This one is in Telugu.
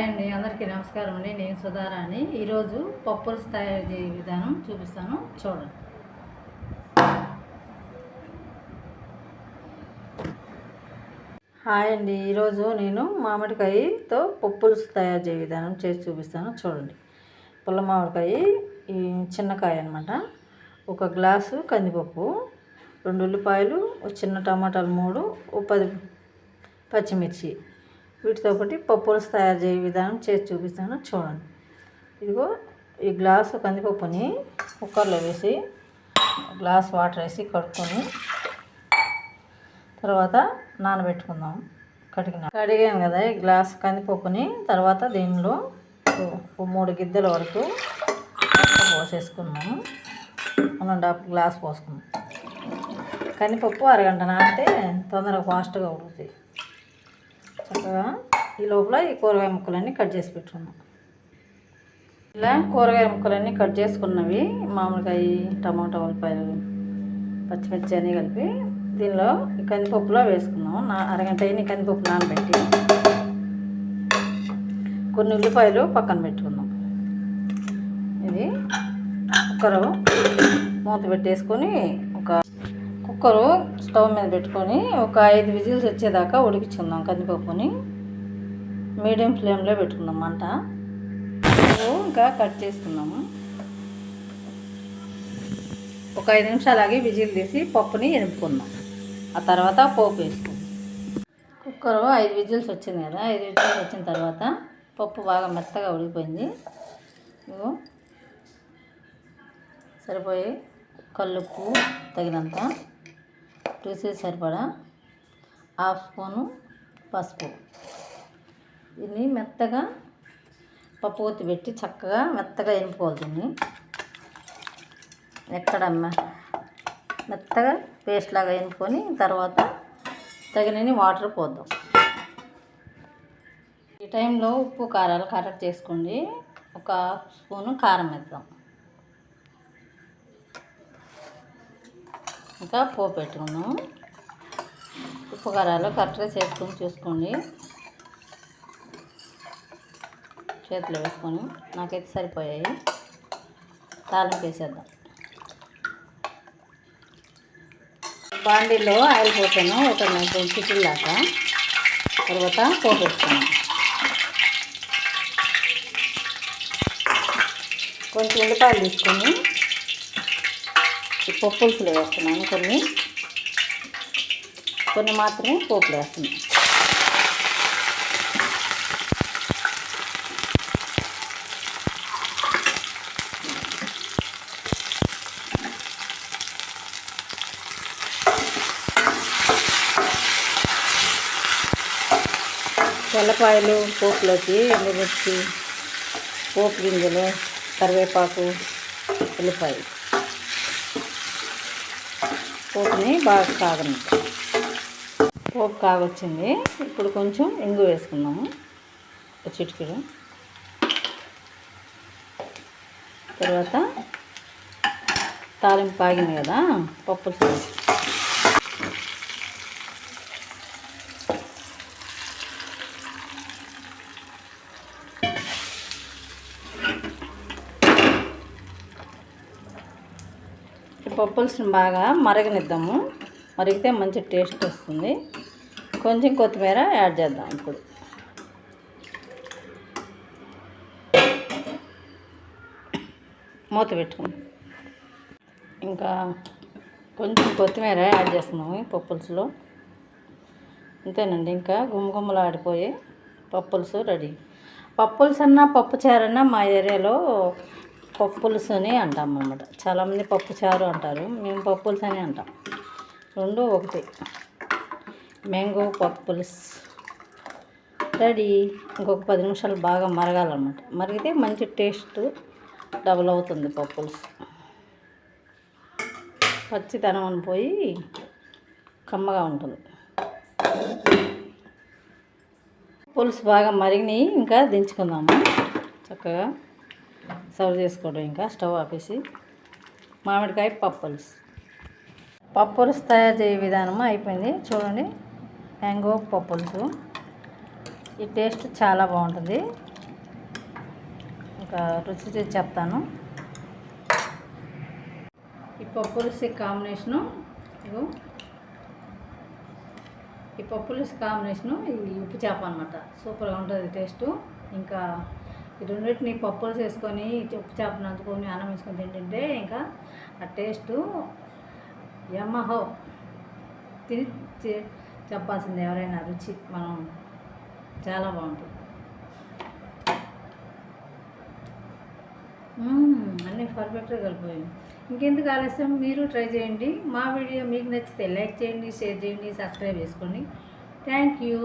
హాయ్ అండి అందరికీ నమస్కారం అండి. నేను సుధారాణి. ఈరోజు పప్పులు తయారు చేయ విధానం చూపిస్తాను. చూడండి. హాయ్ అండి. ఈరోజు నేను మామిడికాయతో పప్పులుసు తయారు చేయ విధానం చేసి చూపిస్తాను. చూడండి. పుల్ల మామిడికాయ ఈ చిన్నకాయ అనమాట ఒక గ్లాసు కందిపప్పు రెండు ఉల్లిపాయలు చిన్న టమాటాలు మూడు పది పచ్చిమిర్చి. వీటితో పాటు పప్పులు తయారు చేయ విధానం చేసి చూపిస్తాను. చూడండి. ఇదిగో ఈ గ్లాసు కందిపప్పుని కుక్కర్లో వేసి గ్లాస్ వాటర్ వేసి కడుక్కొని తర్వాత నానబెట్టుకుందాం. కడిగిన కడిగాను కదా ఈ గ్లాస్ కందిపప్పుని. తర్వాత దీనిలో మూడు గిద్దెల వరకు పోసేసుకున్నాము వన్ అండ్ హాఫ్ గ్లాస్ పోసుకున్నాం కందిపప్పు అరగంట నాటితే తొందరగా ఫాస్ట్గా ఉడుతుంది చక్కగా ఈ లోపల ఈ కూరగాయ ముక్కలన్నీ కట్ చేసి పెట్టుకున్నాం. ఇలా కూరగాయ ముక్కలన్నీ కట్ చేసుకున్నవి మామిడికాయ టమాటా ఉల్లిపాయలు పచ్చిమిర్చి అన్నీ కలిపి దీనిలో ఈ కందిపప్పులో వేసుకున్నాం నా అరగంట అయిన కందిపప్పు నానబెట్టి. కొన్ని ఉల్లిపాయలు పక్కన పెట్టుకుందాం. ఇది కుక్కరు మూత పెట్టేసుకొని కుక్కరు స్టవ్ మీద పెట్టుకొని ఒక ఐదు విజిల్స్ వచ్చేదాకా ఉడికించుకుందాం కందిపప్పుని. మీడియం ఫ్లేమ్లో పెట్టుకుందాం మంట. ఇంకా కట్ చేసుకుందాము ఒక ఐదు నిమిషాలు ఆగి విజిల్ తీసి పప్పుని ఎనుపుకుందాం. ఆ తర్వాత పోపు వేసుకుందాం. కుక్కరు ఐదు విజిల్స్ వచ్చింది కదా ఐదు విజిల్స్ వచ్చిన తర్వాత పప్పు బాగా మెత్తగా ఉడికిపోయింది. సరిపోయి కల్లుప్పు తగినంత. రుచి సరిపడా? హాఫ్ స్పూను పసుపు. దీన్ని మెత్తగా పప్పు పెట్టి చక్కగా మెత్తగా ఎనుపుకోవాలి దీన్ని. ఎక్కడ మెత్తగా పేస్ట్ లాగా ఎనుకొని తర్వాత తగినన్ని వాటర్ పోద్దాం. ఈ టైంలో ఉప్పు కారాలు కరెక్ట్ చేసుకోండి. ఒక స్పూను కారం వేద్దాం. ఇంకా పోపు పెట్టుకుందాం ఉప్పు కారాలు కరెక్ట్గా చేసుకొని చూసుకోండి. చేతిలో వేసుకొని నాకైతే సరిపోయాయి. తాలింపు వేసేద్దాం. బాండీలో ఆయిల్ పోసాను ఒక రెండు చిక్కులు దాకా. తర్వాత పోపు వేస్తాను కొంచెం ఉల్లిపాయలు తీసుకొని పప్పులుసులు వేస్తున్నాను. కొన్ని కొన్ని మాత్రమే పోపులు వేస్తున్నాను. తెల్లపాయలు పోపులోకి ఎండుమిర్చి పోపు గింజలు కరివేపాకు ఉల్లిపాయలు. పోపుని బాగా కాగని. పోపు కాగొచ్చింది. ఇప్పుడు కొంచెం ఇంగు వేసుకున్నాము ఒక తర్వాత తాలింపు పాగింది కదా పప్పులు పప్పుల్స్ని బాగా మరగనిద్దాము. మరిగితే మంచి టేస్ట్ వస్తుంది. కొంచెం కొత్తిమీర యాడ్ చేద్దాం ఇప్పుడు. మూత పెట్టుకుని ఇంకా కొంచెం కొత్తిమీర యాడ్ చేస్తున్నాము పప్పుల్స్లో. అంతేనండి ఇంకా గుమ్మగుమ్మలు ఆడిపోయి పప్పులుసు రెడీ. పప్పులుసు అన్నా పప్పు చారన్నా మా ఏరియాలో పప్పులుసు అని అంటాం అనమాట చాలామంది పప్పు చారు అంటారు. మేము పప్పులుసు అని అంటాం. రెండు ఒకటి. మ్యాంగో పప్పులుస్. రెడీ. ఇంకొక పది నిమిషాలు బాగా మరగాలన్నమాట. మరిగితే మంచి టేస్ట్ డబుల్ అవుతుంది పప్పులుసు. పచ్చితనం అని పోయి కమ్మగా ఉంటుంది. పులుసు బాగా మరిగినాయి. ఇంకా దించుకుందాము? చక్కగా. సర్వ్ చేసుకోవడం ఇంకా స్టవ్ ఆపేసి మామిడికాయ పప్పులుసు. పప్పులుసు తయారు చేయ విధానం అయిపోయింది. చూడండి మ్యాంగో పప్పులుసు. ఈ టేస్ట్ చాలా బాగుంటుంది. ఒక రుచి చేసి చెప్తాను. ఈ పప్పులుసు కాంబినేషను ఇగో ఈ పప్పులుసు కాంబినేషను ఈ ఉప్పు చేప అనమాట సూపర్గా ఉంటుంది టేస్టు. ఇంకా ఈ రెండింటిని పప్పులు చేసుకొని చెప్పు ఉప్పు చేపను అందుకొని అన్నం వేసుకొని తింటుంటే ఇంకా ఆ టేస్టు యమహో. తిని చెప్పాల్సింది ఎవరైనా రుచి మనం చాలా బాగుంటుంది. అన్నీ పర్ఫెక్ట్గా కలిపోయాయి. ఇంకెందుకు ఆలస్యం? మీరు ట్రై చేయండి. మా వీడియో మీకు నచ్చితే లైక్ చేయండి షేర్ చేయండి సబ్స్క్రైబ్ చేసుకోండి. Thank you.